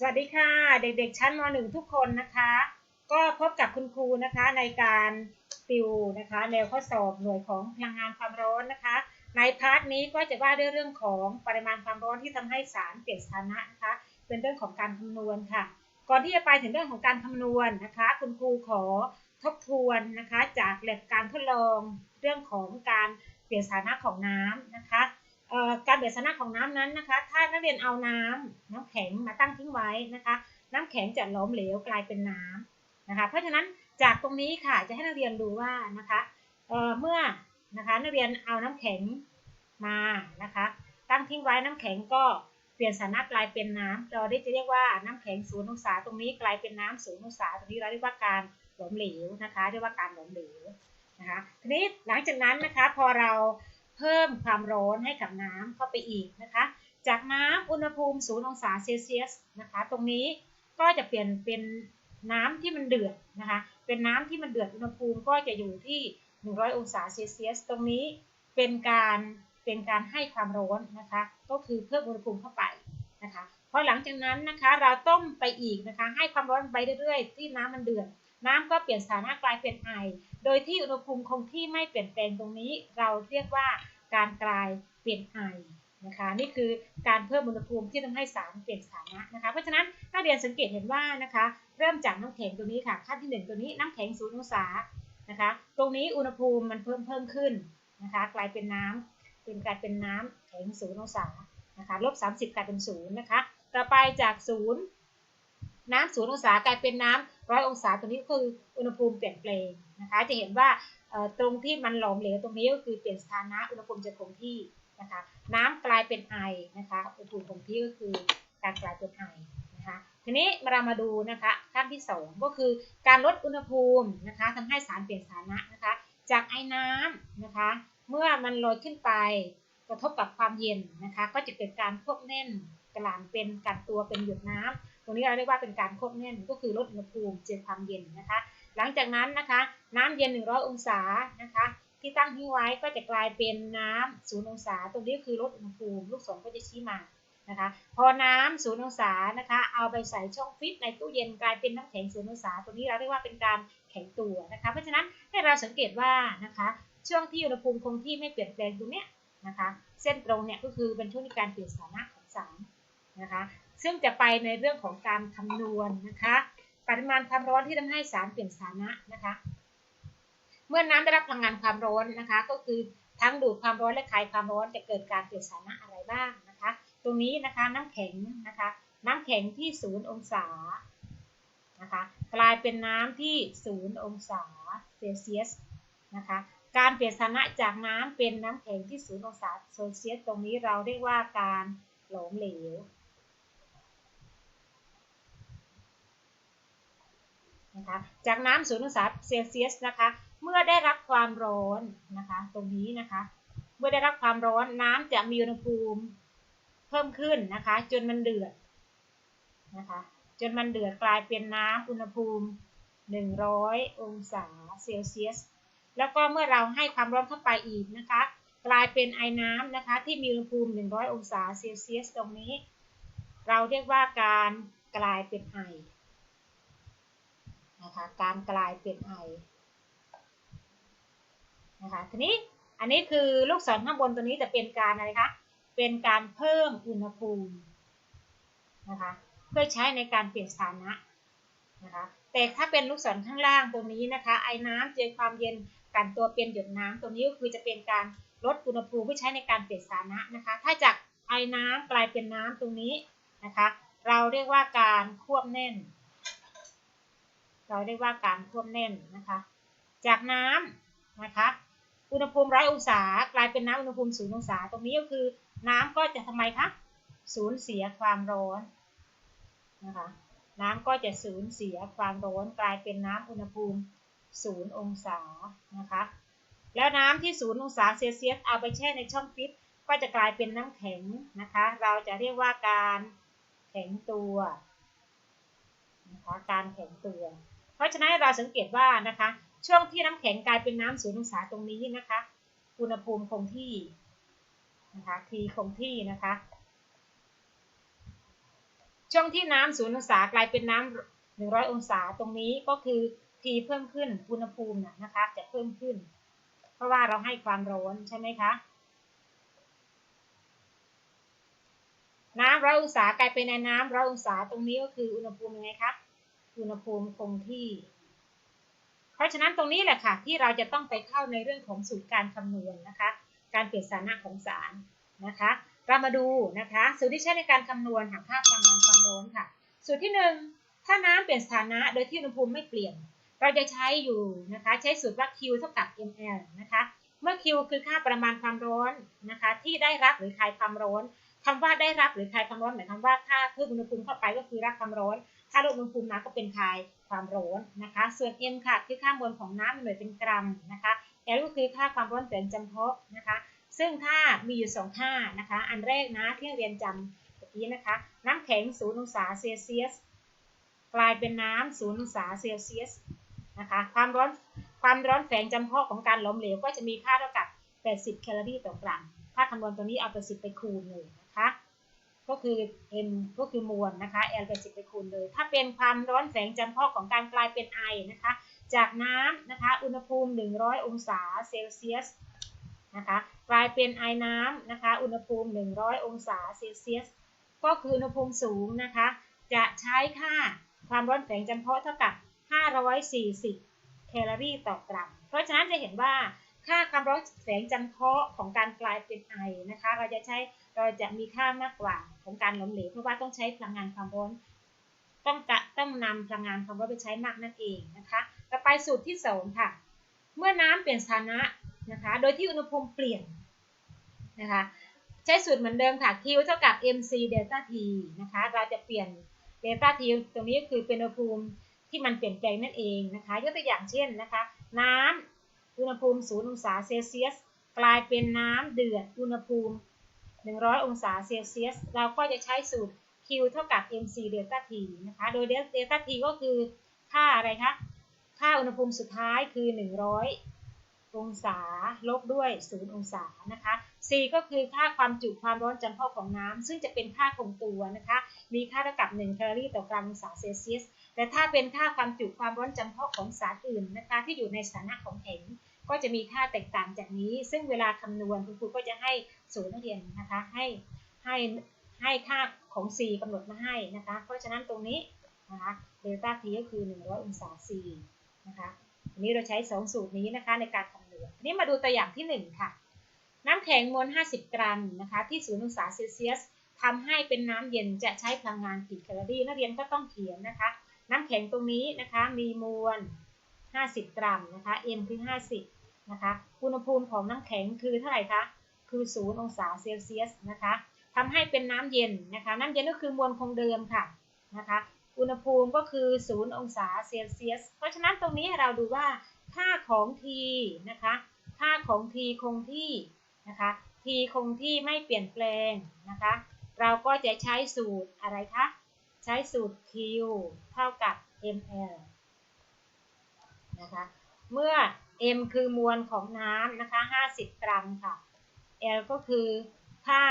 สวัสดีค่ะ เด็กๆ ชั้นม .1 ทุกคนนะคะ ก็พบกับคุณครูนะคะในการติวนะคะแนวข้อสอบหน่วยของพลังงานความร้อนนะคะ ในพาร์ทนี้ก็จะว่าด้วยเรื่องของปริมาณความร้อนที่ทำให้สารเปลี่ยนสถานะนะคะ เป็นเรื่องของการคำนวณค่ะ ก่อนที่จะไปถึงเรื่องของการคำนวณนะคะ คุณครูขอทบทวนนะคะ จากแลบการทดลองเรื่องของการเปลี่ยนสถานะของน้ำนะคะ การเปลี่ยนสถานะของน้ำนั้นนะคะ ถ้านักเรียนเอาน้ำน้ำแข็งมาตั้งทิ้งไว้นะคะ น้ำแข็งจะหลอมเหลวกลายเป็นน้ำนะคะ เพราะฉะนั้นจากตรงนี้ค่ะจะให้นักเรียนดูว่านะคะเเมื่อนะคะนักเรียนเอาน้ำแข็งมานะคะ ตั้งทิ้งไว้น้ำแข็งก็เปลี่ยนสถานะกลายเป็นน้ำเราได้จะเรียกว่าน้ำแข็งศูนย์องศาตรงนี้กลายเป็นน้ำศูนย์องศาตรงนี้เราเรียกว่าการหลอมเหลวนะคะเรียกว่าการหลอมเหลวนะคะทีนี้หลังจากนั้นนะคะพอเรา เพิ่มความร้อนให้กับน้ำเข้าไปอีกนะคะ จากน้ำอุณหภูมิ0องศาเซลเซียสนะคะ ตรงนี้ก็จะเปลี่ยนเป็นน้ำที่มันเดือดนะคะ เป็นน้ำที่มันเดือดอุณหภูมิก็จะอยู่ที่ 100 องศาเซลเซียส ตรงนี้เป็นการเป็นการให้ความร้อนนะคะ ก็คือเพิ่มอุณหภูมิเข้าไปนะคะพอหลังจากนั้นนะคะเราต้มไปอีกนะคะ ให้ความร้อนไปเรื่อยๆ ที่น้ำมันเดือดน้ำก็เปลี่ยนสถานะกลายเป็นไอ โดยที่อุณหภูมิคงที่ไม่เปลี่ยนแปลงตรงนี้ เราเรียกว่าการกลายเปลี่ยนไอนะคะ นี่คือการเพิ่มอุณหภูมิที่ทำให้สารเปลี่ยนสถานะนะคะ เพราะฉะนั้นนักเรียนสังเกตเห็นว่านะคะ เริ่มจากน้ำแข็งตัวนี้ค่ะขั้นที่ 1 ตัวนี้น้ำแข็งศูนย์องศานะคะ ตรงนี้อุณหภูมิมันเพิ่มเพิ่มขึ้นนะคะ กลายเป็นน้ำเป็นกลายเป็นน้ำแข็งศูนย์องศานะคะลบ30กลายเป็นศูนย์นะคะ ต่อไปจากศูนย์น้ำศูนย์องศากลายเป็นน้ำร้อยองศาตัวนี้คืออุณหภูมิเปลี่ยนแปลง นะคะ จะเห็นว่าตรงที่มันหลอมเหลวตรงนี้ก็คือเปลี่ยนสถานะอุณหภูมิจะคงที่นะคะ น้ำกลายเป็นไอนะคะอุณหภูมิคงที่ก็คือการกลายเป็นไอนะคะ ทีนี้เรามาดูนะคะขั้นที่ 2 ก็คือการลดอุณหภูมินะคะทำให้สารเปลี่ยนสถานะนะคะ จากไอน้ำนะคะ เมื่อมันลอยขึ้นไปกระทบกับความเย็นนะคะ ก็จะเกิดการควบแน่นกลั่นเป็นการตัวเป็นหยดน้ำตรงนี้เราเรียกว่าเป็นการควบแน่นก็คือลดอุณหภูมิเจอความเย็นนะคะ หลังจากนั้นนะคะ น้ำเย็น 100 องศานะคะ ที่ตั้งทิ้งไว้ก็จะกลายเป็นน้ำศูนย์องศา ตรงนี้คือลดอุณหภูมิ ลูกศรก็จะชี้มานะคะ พอน้ำศูนย์องศานะคะ เอาไปใส่ช่องฟิตในตู้เย็นกลายเป็นน้ำแข็งศูนย์องศา ตรงนี้เราเรียกว่าเป็นการแข็งตัวนะคะ เพราะฉะนั้นให้เราสังเกตว่านะคะ ช่วงที่อุณหภูมิคงที่ไม่เปลี่ยนแปลงตรงเนี้ยนะคะ เส้นตรงเนี่ยก็คือเป็นช่วงในการเปลี่ยนสถานะของสารนะคะ ซึ่งจะไปในเรื่องของการคำนวณนนะคะ ปริมาณความร้อนที่ทำให้สารเปลี่ยนสถานะนะคะ เมื่อน้ำได้รับพลังงานความร้อนนะคะ ก็คือทั้งดูดความร้อนและคายความร้อนจะเกิดการเปลี่ยนสถานะอะไรบ้างนะคะ ตรงนี้นะคะน้ำแข็งนะคะ น้ำแข็งที่ศูนย์องศานะคะกลายเป็นน้ำที่ศูนย์องศาเซลเซียสนะคะการเปลี่ยนสถานะจากน้ำเป็นน้ำแข็งที่ศูนย์องศาเซลเซียสตรงนี้เราเรียกว่าการหลอมเหลว นะคะ จากน้ำศูนย์องศาเซลเซียสนะคะ เมื่อได้รับความร้อนนะคะ ตรงนี้นะคะ เมื่อได้รับความร้อนน้ำจะมีอุณหภูมิเพิ่มขึ้นนะคะ จนมันเดือดนะคะ จนมันเดือดกลายเป็นน้ำอุณหภูมิ 100 องศาเซลเซียส แล้วก็เมื่อเราให้ความร้อนเข้าไปอีกนะคะ กลายเป็นไอ้น้ำนะคะ ที่มีอุณหภูมิ 100 องศาเซลเซียสตรงนี้ เราเรียกว่าการกลายเป็นไอ นะคะการกลายเป็นไอนะคะทีนี้อันนี้คือลูกศรข้างบนตัวนี้จะเป็นการอะไรคะเป็นการเพิ่มอุณหภูมินะคะเพื่อใช้ในการเปลี่ยนสถานะนะคะแต่ถ้าเป็นลูกศรข้างล่างตรงนี้นะคะไอ้น้ำเจอความเย็นกันตัวเป็นหยดน้ำตรงนี้ก็คือจะเป็นการลดอุณหภูมิเพื่อใช้ในการเปลี่ยนสถานะนะคะถ้าจากไอ้น้ำกลายเป็นน้ำตรงนี้นะคะเราเรียกว่าการควบแน่น เราเรียกว่าการท่วมแน่นนะคะ จากน้ำนะคะ อุณหภูมิร้อยองศากลายเป็นน้ำอุณหภูมิศูนย์องศา ตรงนี้ก็คือน้ำก็จะทำไมคะสูญเสียความร้อนนะคะ น้ำก็จะสูญเสียความร้อนกลายเป็นน้ำอุณหภูมิศูนย์องศานะคะ แล้วน้ำที่ศูนย์องศาเซลเซียสเอาไปแช่ในช่องฟิตก็จะกลายเป็นน้ำแข็งนะคะ เราจะเรียกว่าการแข็งตัวนะคะการแข็งตัว เพราะฉะนั้นเราสังเกตว่านะคะ ช่วงที่น้ำแข็งกลายเป็นน้ำศูนย์องศาตรงนี้นะคะ อุณหภูมิคงที่นะคะทีคงที่นะคะ ช่วงที่น้ำศูนย์องศากลายเป็นน้ำหนึ่งร้อยองศาตรงนี้ก็คือ T เพิ่มขึ้นอุณหภูมินะนะคะ จะเพิ่มขึ้น เพราะว่าเราให้ความร้อนใช่ไหมคะน้ำร้อยองศากลายเป็นในน้ำร้อยองศาตรงนี้ก็คืออุณหภูมิยังไงคะ อุณหภูมิคงที่ เพราะฉะนั้นตรงนี้แหละค่ะ ที่เราจะต้องไปเข้าในเรื่องของสูตรการคำนวณนนะคะ การเปลี่ยนสถานะของสารนะคะ เรามาดูนะคะสูตรที่ใช้ในการคำนวณหาค่าพลังงานความร้อนค่ะ สูตรที่ 1 ถ้าน้ำเปลี่ยนสถานะโดยที่อุณหภูมิไม่เปลี่ยน เราจะใช้อยู่นะคะใช้สูตรว่า Q เท่ากับ ml นะคะเมื่อ Q คือค่าประมาณความร้อนนะคะที่ได้รับหรือคลายความร้อนคำว่าได้รับหรือคลายความร้อนหมายความว่าถ้าเพิ่มอุณหภูมิเข้าไปก็คือรับความร้อน ถ้าลดอุณหภูมิมาก็เป็นคายความร้อนนะคะ ส่วน m ค่ะคือค่ามวลของน้ำหน่วยเป็นกรัมนะคะ L ก็คือค่าความร้อนแสงจำเพาะนะคะ ซึ่งถ้ามีอยู่สองค่านะคะ อันแรกนะที่เรียนจำเมื่อกี้นะคะ น้ำแข็ง0องศาเซลเซียสกลายเป็นน้ำ0องศาเซลเซียสนะคะความร้อนความร้อนแฝงจำเพาะของการหลอมเหลวก็จะมีค่าเท่ากับ 80 แคลอรี่ต่อกรัม ถ้าคำนวณตัวนี้เอา80ไปคูณเลยนะคะ ก็คือ m ก็คือมวลนะคะ l 80ไปคูณเลย ถ้าเป็นความร้อนแฝงจำเพาะของการกลายเป็นไอนะคะ จากน้ำนะคะ อุณหภูมิ 100 องศาเซลเซียสนะคะ กลายเป็นไอน้ำนะคะ อุณหภูมิ 100 องศาเซลเซียส ก็คืออุณหภูมิสูงนะคะ จะใช้ค่าความร้อนแฝงจำเพาะเท่ากับ 540 แคลอรี่ต่อกรัม เพราะฉะนั้นจะเห็นว่าค่าความร้อนแฝงจำเพาะของการกลายเป็นไอนะคะ เราจะใช้ เราจะมีค่ามากกว่าของการหลอมเหลวเพราะว่าต้องใช้พลังงานความร้อนต้องกะต้องนำพลังงานความร้อนไปใช้มากนั่นเองนะคะต่อไปสูตรที่สองค่ะเมื่อน้ำเปลี่ยนสถานะนะคะโดยที่อุณหภูมิเปลี่ยนนะคะใช้สูตรเหมือนเดิมค่ะ Q เท่ากับ mc delta t นะคะเราจะเปลี่ยน delta t ตรงนี้ก็คือเป็นอุณหภูมิที่มันเปลี่ยนแปลงนั่นเองนะคะยกตัวอย่างเช่นนะคะน้ำอุณหภูมิ 0 องศาเซลเซียส กลายเป็นน้ำเดือดอุณหภูมิ 100 องศาเซลเซียส เราก็จะใช้สูตร Q เท่ากับ mc delta t นะคะ โดย delta t ก็คือค่าอะไรคะ ค่าอุณหภูมิสุดท้ายคือ 100 องศาลบด้วย 0 องศานะคะ C ก็คือค่าความจุความร้อนจำเพาะของน้ำซึ่งจะเป็นค่าคงตัวนะคะ มีค่าเท่ากับ 1 แคลอรี่ต่อกรัมองศาเซลเซียส แต่ถ้าเป็นค่าความจุความร้อนจำเพาะของสารอื่นนะคะ ที่อยู่ในสถานะของแข็ง ก็จะมีค่าแตกต่างจากนี้ ซึ่งเวลาคำนวณคุณครูก็จะให้ศูนย์นักเรียนนะคะให้ให้ให้ค่าของ C กำหนดมาให้นะคะ เพราะฉะนั้นตรงนี้นะคะเดลต้า T ก็คือ 100 องศา C นะคะอันนี้เราใช้ 2 สูตรนี้นะคะในการคำนวณนี้มาดูตัวอย่างที่ 1 ค่ะ น้ำแข็งมวล 50 กรัมนะคะที่0องศาเซลเซียสทำให้เป็นน้ำเย็นจะใช้พลังงานกี่แคลอรี่นักเรียนก็ต้องเขียนนะคะ น้ำแข็งตรงนี้นะคะมีมวล 50 กรัมนะคะ M คือ 50 นะคะอุณหภูมิของน้ำแข็งคือเท่าไหร่คะคือ 0 องศาเซลเซียสนะคะทำให้เป็นน้ำเย็นนะคะน้ำเย็นก็คือมวลคงเดิมค่ะนะคะอุณหภูมิก็คือ 0 องศาเซลเซียส เพราะฉะนั้นตรงนี้เราดูว่าค่าของ T นะคะค่าของ T คงที่นะคะ T คงที่ไม่เปลี่ยนแปลงนะคะ เราก็จะใช้สูตรอะไรคะใช้สูตร Q เท่ากับ ml นะคะเมื่อ m คือมวลของน้ำนะคะ 50 กรัมค่ะ l ก็คือค่า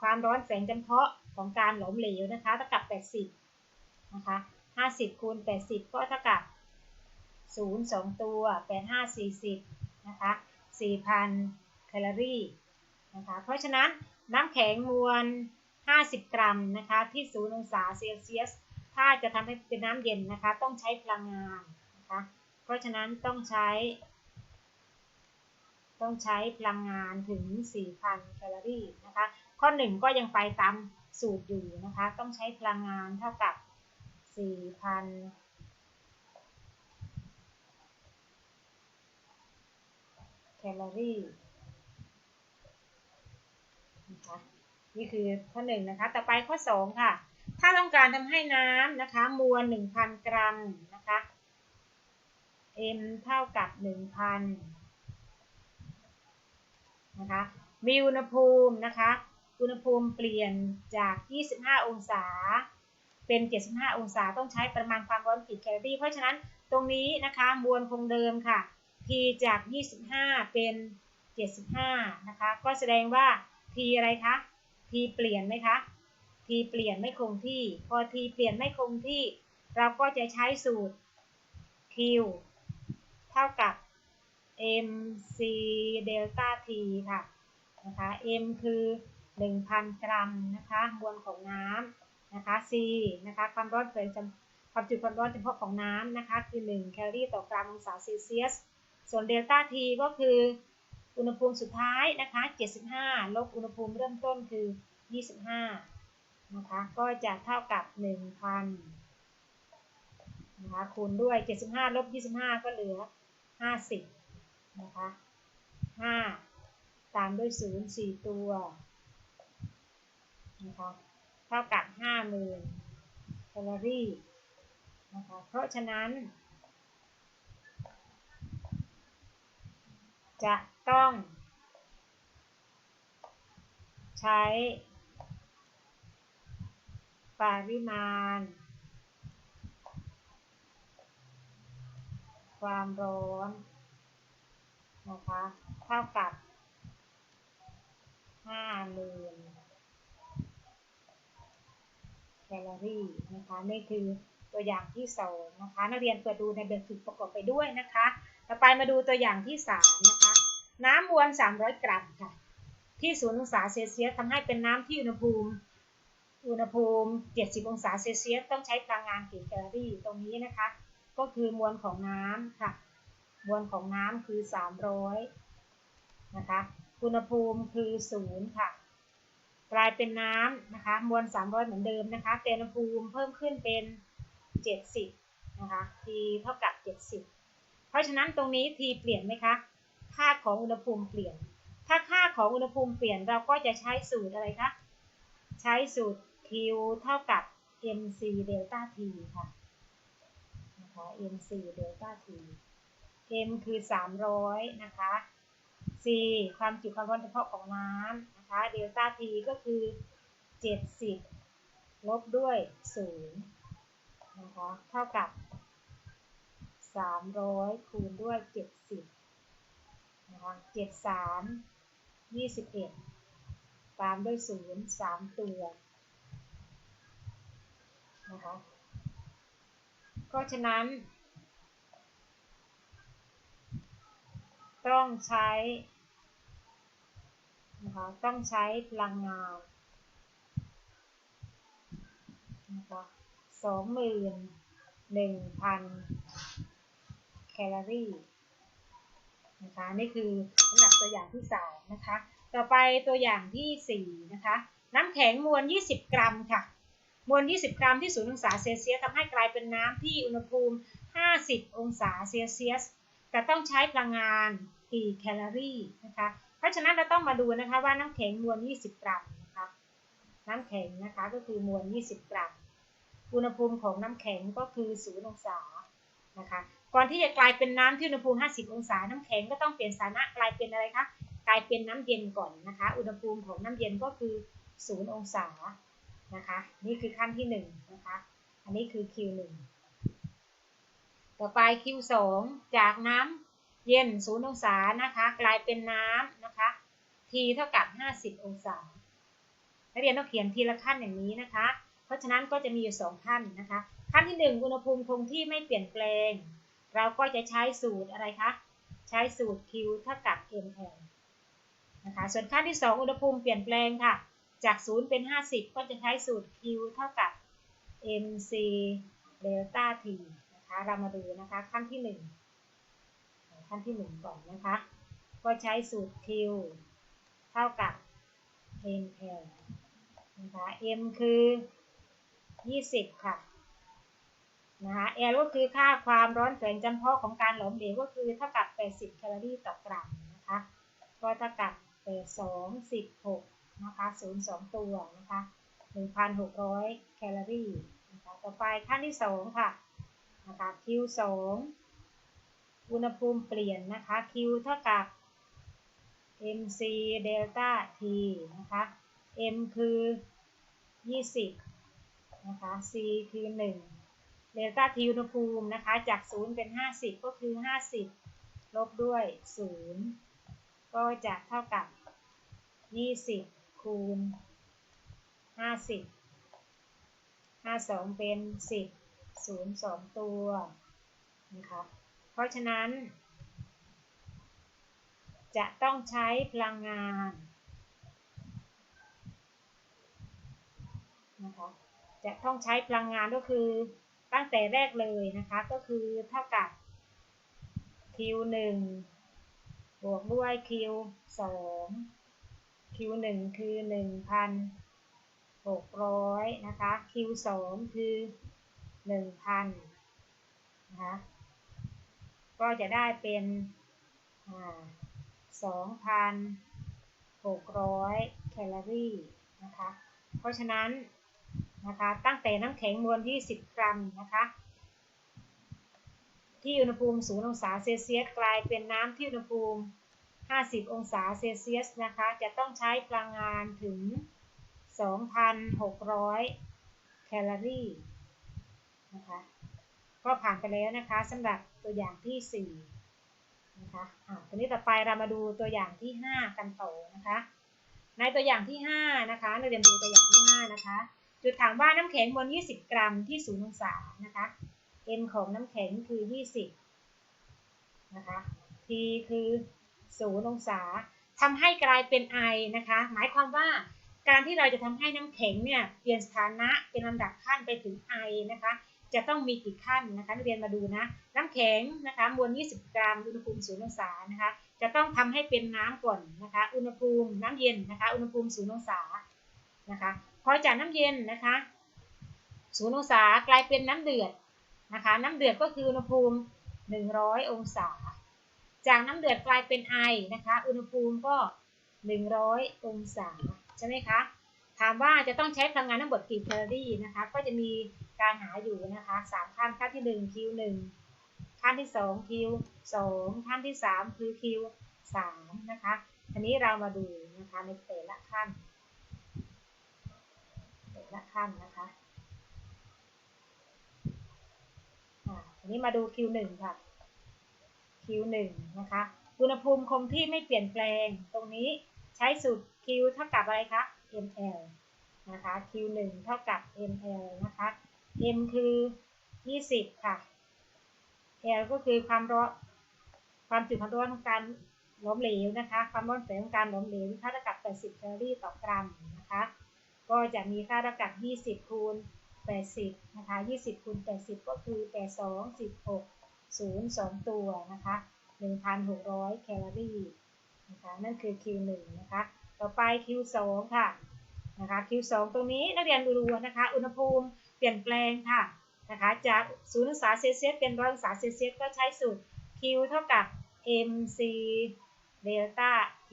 ความร้อนแฝงจำเพาะของการหลอมเหลวนะคะเท่ากับ 80 นะคะ 50 คูณ 80 ก็เท่ากับ 0 2 ตัว 85 40 นะคะ 4,000 แคลอรี่นะคะ เพราะฉะนั้นน้ำแข็งมวล 50 กรัมนะคะ ที่ 0 องศาเซลเซียส ถ้าจะทำให้เป็นน้ำเย็นนะคะ ต้องใช้พลังงานนะคะ เพราะฉะนั้นต้องใช้ ต้องใช้พลังงานถึง 4,000 แคลอรี่นะคะ ข้อ 1 ก็ยังไปตามสูตรอยู่นะคะ ต้องใช้พลังงานเท่ากับ 4,000 แคลอรี่นะคะนี่คือข้อ1นะคะ ต่อไปข้อ 2 ค่ะ ถ้าต้องการทำให้น้ำนะคะ มวล 1,000 กรัมนะคะ m เท่ากับ 1,000 นะคะ มีอุณหภูมินะคะ อุณหภูมิเปลี่ยนจาก 25 องศา เป็น 75 องศา ต้องใช้ประมาณความร้อนกี่แคลอรี่ เพราะฉะนั้นตรงนี้นะคะมวลคงเดิมค่ะ T จาก 25 เป็น 75 นะคะ ก็แสดงว่า T อะไรคะ T เปลี่ยนไหมคะ T t เปลี่ยนไม่คงที่ พอ t เปลี่ยนไม่คงที่ เราก็จะใช้สูตร q เท่ากับ mc เดลต้า t ค่ะนะคะ m คือ 1,000 กรัมนะคะมวลของน้ำนะคะ c นะคะความร้อนเผยความจุความร้อนเฉพาะของน้ำนะคะคือ 1 แคลอรี่ต่อกรัมองศาเซลเซียส ส่วนเดลต้า t ก็คืออุณหภูมิสุดท้ายนะคะ 75 ลบอุณหภูมิเริ่มต้นคือ 25 นะคะ ก็จะเท่ากับ 1,000นะคะคูณด้วย 75 ลบ 25 ก็เหลือ 50 นะคะ5ตามด้วย0 4ตัวนะคะเท่ากับ50,000แคลอรี่นะคะเพราะฉะนั้น จะต้องใช้ ปริมาณ ความร้อน นะคะเท่ากับ50,000แคลอรี่นะคะนี่คือตัวอย่างที่สองนะคะนักเรียนเปิดดูในแบบฝึกประกอบไปด้วยนะคะ ต่อไปมาดูตัวอย่างที่3นะคะ น้ำมวล300 กรัมค่ะ ที่0องศาเซลเซียสทำให้เป็นน้ำที่อุณหภูมิอุณหภูมิ 70 องศาเซลเซียส ต้องใช้พลังงานกี่แคลอรี่ตรงนี้นะคะ ก็คือมวลของน้ำค่ะ มวลของน้ำคือ 300 นะคะ อุณหภูมิคือ 0 ค่ะ กลายเป็นน้ำนะคะ มวล 300 เหมือนเดิมนะคะ แต่อุณหภูมิเพิ่มขึ้นเป็น 70 นะคะ T เท่ากับ 70 เพราะฉะนั้นตรงนี้ T เปลี่ยนไหมคะ ค่าของอุณหภูมิเปลี่ยน ถ้าค่าของอุณหภูมิเปลี่ยนเราก็จะใช้สูตรอะไรคะ ใช้สูตร Q เท่ากับ mc เดลต้า T ค่ะนะคะ mc เดลต้า T m คือ 300 นะคะ c ความจุความร้อนเฉพาะของน้ำนะคะเดลต้า T ก็คือ 70 ลบด้วย0นะคะเท่ากับ 300 คูณด้วย 70 นะคะ 73 21 ตามด้วย 0 3 ตัวนะคะเพราะฉะนั้น ต้องใช้นะคะต้องใช้พลังงานนะคะสองหมื่นหนึ่งพันแคลอรี่นะคะนี่คือสำหรับตัวอย่างที่สามนะคะ ต่อไปตัวอย่างที่สี่นะคะน้ำแข็งมวล 20 กรัมค่ะ มวล 20 กรัมที่0องศาเซลเซียสทำให้กลายเป็นน้ำที่อุณหภูมิ 50 องศาเซลเซียส แต่ต้องใช้พลังงาน กี่แคลอรี่นะคะ เพราะฉะนั้นเราต้องมาดูนะคะว่าน้ำแข็งมวล 20 กรัมนะคะ น้ำแข็งนะคะก็คือมวล 20 กรัม อุณหภูมิของน้ำแข็งก็คือ0องศานะคะ ก่อนที่จะกลายเป็นน้ำที่อุณหภูมิ 50 องศา น้ำแข็งก็ต้องเปลี่ยนสถานะกลายเป็นอะไรคะ กลายเป็นน้ำเย็นก่อนนะคะ อุณหภูมิของน้ำเย็นก็คือ0องศานะคะ นี่คือขั้นที่1นะคะ อันนี้คือ Q1 ต่อไป Q2 จากน้ำ เย็น0องศานะคะ กลายเป็นน้ำนะคะ T เท่ากับ 50 องศานักเรียนต้องเขียนทีละขั้นอย่างนี้นะคะ เพราะฉะนั้นก็จะมีอยู่ 2 ขั้นนะคะ ขั้นที่ 1 อุณหภูมิคงที่ไม่เปลี่ยนแปลง เราก็จะใช้สูตรอะไรคะ ใช้สูตร Q เท่ากับ ml นะคะ ส่วนขั้นที่ 2 อุณหภูมิเปลี่ยนแปลงค่ะ จาก 0 เป็น 50 ก็จะใช้สูตร Q เท่ากับ mc เดลต้า t นะคะ เรามาดูนะคะขั้นที่ 1 ขั้นที่ 1 ก่อนนะคะ ก็ใช้สูตร Q เท่ากับ ml นะคะ m คือ 20 ค่ะนะคะ L ก็คือค่าความร้อนแฝงจำเพาะของการหลอมเหลวก็คือเท่ากับ 80 แคลอรี่ต่อกรัมนะคะ ก็เท่ากับ216นะคะ0 2 ตัวนะคะ1,600 แคลอรี่นะคะ ต่อไปขั้นที่ 2 ค่ะนะคะ Q 2 อุณหภูมิเปลี่ยนนะคะ Q เท่ากับ mc เดลต้า t นะคะ m คือ 20 นะคะ c คือ1เดลต้า t อุณหภูมินะคะ จาก 0 เป็น 50 ก็คือ 50 ลบด้วย 0 ก็จะเท่ากับ 20 คูณ 50ห้าสองเป็นสิบศูนย์สองตัวนะคะ ราะฉะนั้น จะต้องใช้พลังงานนะคะจะต้องใช้พลังงานก็คือตั้งแต่แรกเลยนะคะก็คือเท่ากับ q 1 บวกด้วย q 2 q 1 คือ 1,600 นะคะ q 2 คือ 1,000 นะคะ ก็จะได้เป็น2,600แคลอรี่นะคะ เพราะฉะนั้นนะคะตั้งแต่น้ำแข็งมวล20กรัมนะคะที่อุณหภูมิ0องศาเซลเซียสกลายเป็นน้ำที่อุณหภูมิ 50 องศาเซลเซียสนะคะจะต้องใช้พลังงานถึง 2,600 แคลอรี่นะคะ ก็ผ่านไปแล้วนะคะสำหรับตัวอย่างที่4นะคะอ่าทีนี้ต่อไปเรามาดูตัวอย่างที่ 5 กันต่อนะคะ ในตัวอย่างที่5นะคะเราเรียนดูตัวอย่างที่5นะคะจุดถามว่าน้ำแข็งมวล20 กรัมที่0องศานะคะ m ของน้ำแข็งคือ 20นะคะ t คือ0องศาทำให้กลายเป็นไอนะคะ หมายความว่าการที่เราจะทำให้น้ำแข็งเนี่ยเปลี่ยนสถานะเป็นลำดับขั้นไปถึงไอนะคะ จะต้องมีกี่ขั้นนะคะนักเรียนมาดูนะ น้ำแข็งนะคะมวล 20 กรัมอุณหภูมิ0องศานะคะจะต้องทำให้เป็นน้ำก่อนนะคะอุณหภูมิน้ำเย็นนะคะอุณหภูมิ0องศานะคะพอจากน้ำเย็นนะคะ0องศากลายเป็นน้ำเดือดนะคะน้ำเดือดก็คืออุณหภูมิ 100 องศา จากน้ำเดือดกลายเป็นไอนะคะอุณหภูมิก็ 100 องศาใช่ไหมคะถามว่าจะต้องใช้พลังงานทั้งหมดกี่แคลอรี่นะคะก็จะมี การหาอยู่นะคะ3ขั้นขั้นที่1 Q1 ขั้นที่2 Q2 ขั้นที่3คือ Q3 นะคะทีนี้เรามาดูนะคะในแต่ละขั้นแต่ละขั้นนะคะอันนี้มาดู Q1 ค่ะ Q1 นะคะอุณหภูมิคงที่ไม่เปลี่ยนแปลงตรงนี้ใช้สูตร Q เท่ากับอะไรคะ ml นะคะ Q1 เท่ากับ ml นะคะ m คือ 20 ค่ะ l ก็คือความร้อนความจุความร้อนของการหลอมเหลวนะคะ ความร้อนแฝงของการหลอมเหลวค่าเท่ากับ 80แคลอรี่ต่อกรัมนะคะ ก็จะมีค่าเท่ากับ 20 คูณ 80 นะคะ 20 คูณ 80 ก็คือ 82 16 0 2 ตัวนะคะ 1,600 แคลอรี่นะคะ นั่นคือ Q1 นะคะ ต่อไป Q2 ค่ะ นะคะ Q2 ตรงนี้นักเรียนดูนะคะ อุณหภูมิ เปลี่ยนแปลงค่ะนะคะจาก0องศาเซลเซียสเป็น100องศาเซลเซียสก็ใช้สูตร Q เท่ากับ mc เดลต้า t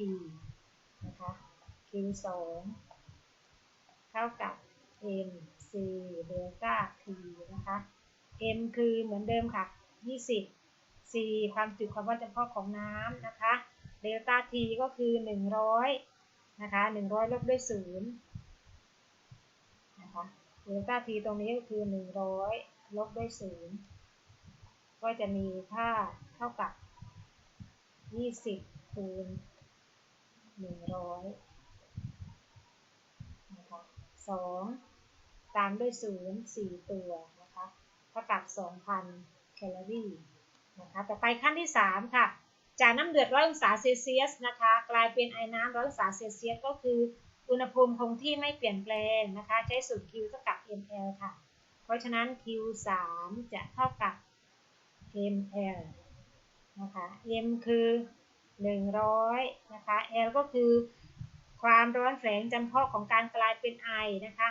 นะคะ Q2 เท่ากับ m c เดลต้า t นะคะ m คือเหมือนเดิมค่ะ 20 c ความจุความร้อนจำเพาะของน้ำนะคะเดลต้า t ก็คือ 100 นะคะ 100 ลบด้วย0นะคะ เดลต้า t ตรงนี้ก็คือ 100 ลบด้วย 0 ก็จะมีค่าเท่ากับ 20 คูณ 100 นะคะ 2 ตามด้วย 0 4 ตัวนะคะ เท่ากับ 2,000 แคลอรี่นะคะ ต่อไปขั้นที่ 3 ค่ะ จากน้ำเดือดร้อยองศาเซลเซียสนะคะ กลายเป็นไอ้น้ำร้อยองศาเซลเซียสก็คือ อุณหภูมิคงที่ไม่เปลี่ยนแปลงนะคะ ใช้สูตร Q เท่ากับ ml ค่ะ เพราะฉะนั้น Q 3จะเท่ากับ ml นะคะ m คือ 100 นะคะ l ก็คือความร้อนแฝงจำเพาะของการกลายเป็นไอนะคะ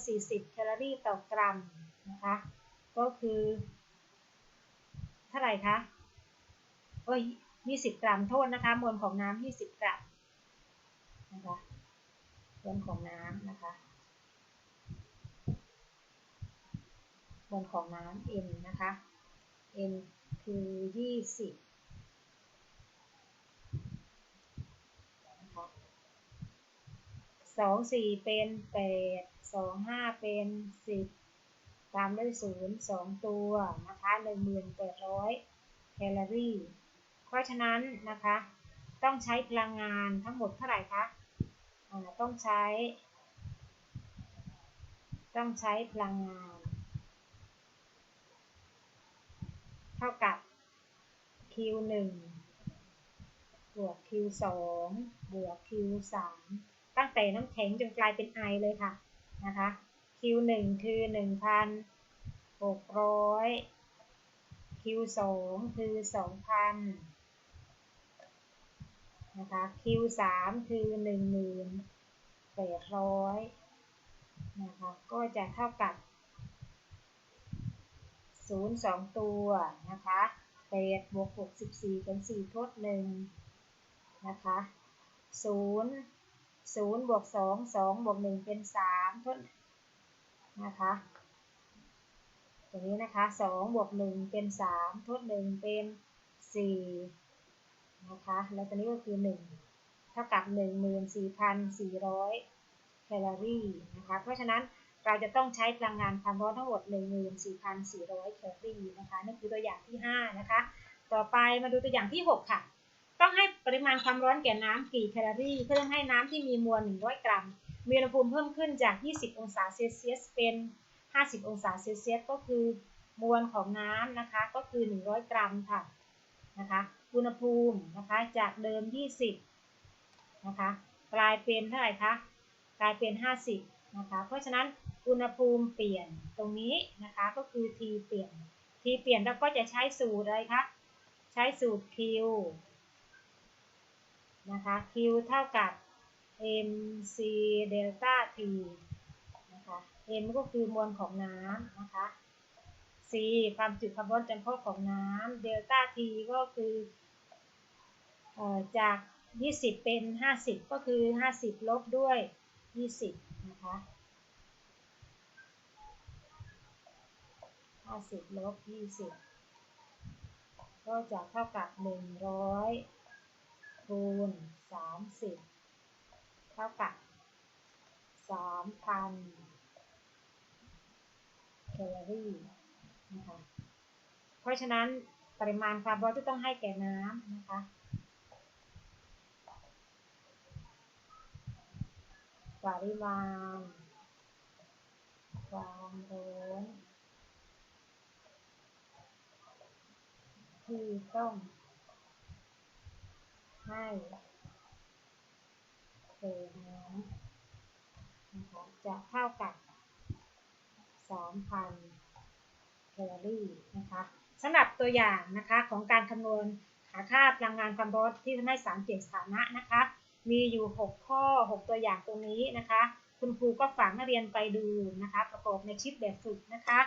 540 แคลอรี่ต่อกรัมนะคะ ก็คือ เท่าไหร่คะโอ้ย20 กรัมโทษนะคะ มวลของน้ำ20 กรัมนะคะ มวลของน้ำนะคะมวลของน้ำ m นะคะ m คือ 20สองสี่เป็นแปดสองห้าเป็นสิบตามด้วยศูนย์สองตัวนะคะหนึ่งหมื่นแปดร้อยแคลอรี่ เพราะฉะนั้นนะคะ ต้องใช้พลังงานทั้งหมดเท่าไหร่คะ ต้องใช้ ต้องใช้พลังงาน เท่ากับ Q1 บวก Q2 บวก Q3 ตั้งแต่น้ำแข็งจนกลายเป็นไอเลยค่ะนะคะ Q1 คือ 1,600 Q2 คือ 2,000 นะคะ Q3 คือ1,800นะคะ ก็จะเท่ากับ 0 2 ตัวนะคะ8บวก64 เป็น 4 ทด 1 นะคะ 0 0บวก2 2บวก1 เป็น 3 ทด นะคะตัวนี้นะคะ 2 บวก 1 เป็น 3 ทด 1 เป็น 4 นะคะ แล้วตัวนี้ก็คือ 1 เท่ากับ 14,400 แคลอรี่นะคะ เพราะฉะนั้นเราจะต้องใช้พลังงานความร้อนทั้งหมด 14,400 แคลอรี่นะคะนี่คือตัวอย่างที่ 5 นะคะ ต่อไปมาดูตัวอย่างที่ 6 ค่ะ ต้องให้ปริมาณความร้อนแก่น้ำกี่แคลอรี่เพื่อให้น้ำที่มีมวล 100 กรัม มีอุณหภูมิเพิ่มขึ้นจาก 20 องศาเซลเซียสเป็น 50 องศาเซลเซียสก็คือมวลของน้ำนะคะก็คือ 100 กรัมค่ะนะคะ อุณหภูมินะคะจากเดิม 20 นะคะกลายเป็นเท่าไหร่คะกลายเป็น 50 นะคะ เพราะฉะนั้นอุณหภูมิเปลี่ยนตรงนี้นะคะก็คือ T เปลี่ยน T เปลี่ยนเราก็จะใช้สูตรอะไรคะใช้สูตร Q นะคะ Q เท่ากับ mc เดลต้า t นะคะ m ก็คือมวลของน้ำนะคะ c ความจุคาร์บอนจำพวกของน้ำเดลต้า t ก็คือ จาก 20 เป็น 50 ก็คือ 50 ลบด้วย 20 นะคะ 50 ลบ 20 ก็จะเท่ากับ 100 คูณ 30 เท่ากับ 3,000 แคลอรี่นะคะ เพราะฉะนั้นปริมาณคาร์บอนที่ต้องให้แก่น้ำนะคะ ปริมาณ ความร้อนที่ต้อง ให้เกิดน้ำนะคะจะเท่ากับ 3,000 แคลอรี่นะคะสำหรับตัวอย่างนะคะของการคำนวณหาค่าพลังงานความร้อนที่ทำให้สารเปลี่ยนสถานะนะคะ มีอยู่ 6 ข้อ 6 ตัวอย่างตรงนี้นะคะ คุณครูก็ฝากนักเรียนไปดูนะคะ ประกอบในคลิปแบบฝึกนะคะ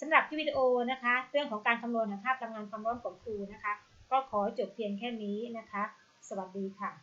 สำหรับที่วิดีโอนะคะ เรื่องของการคำนวณหาค่าพลังงานความร้อนของครูนะคะ ก็ขอจบเพียงแค่นี้นะคะ สวัสดีค่ะ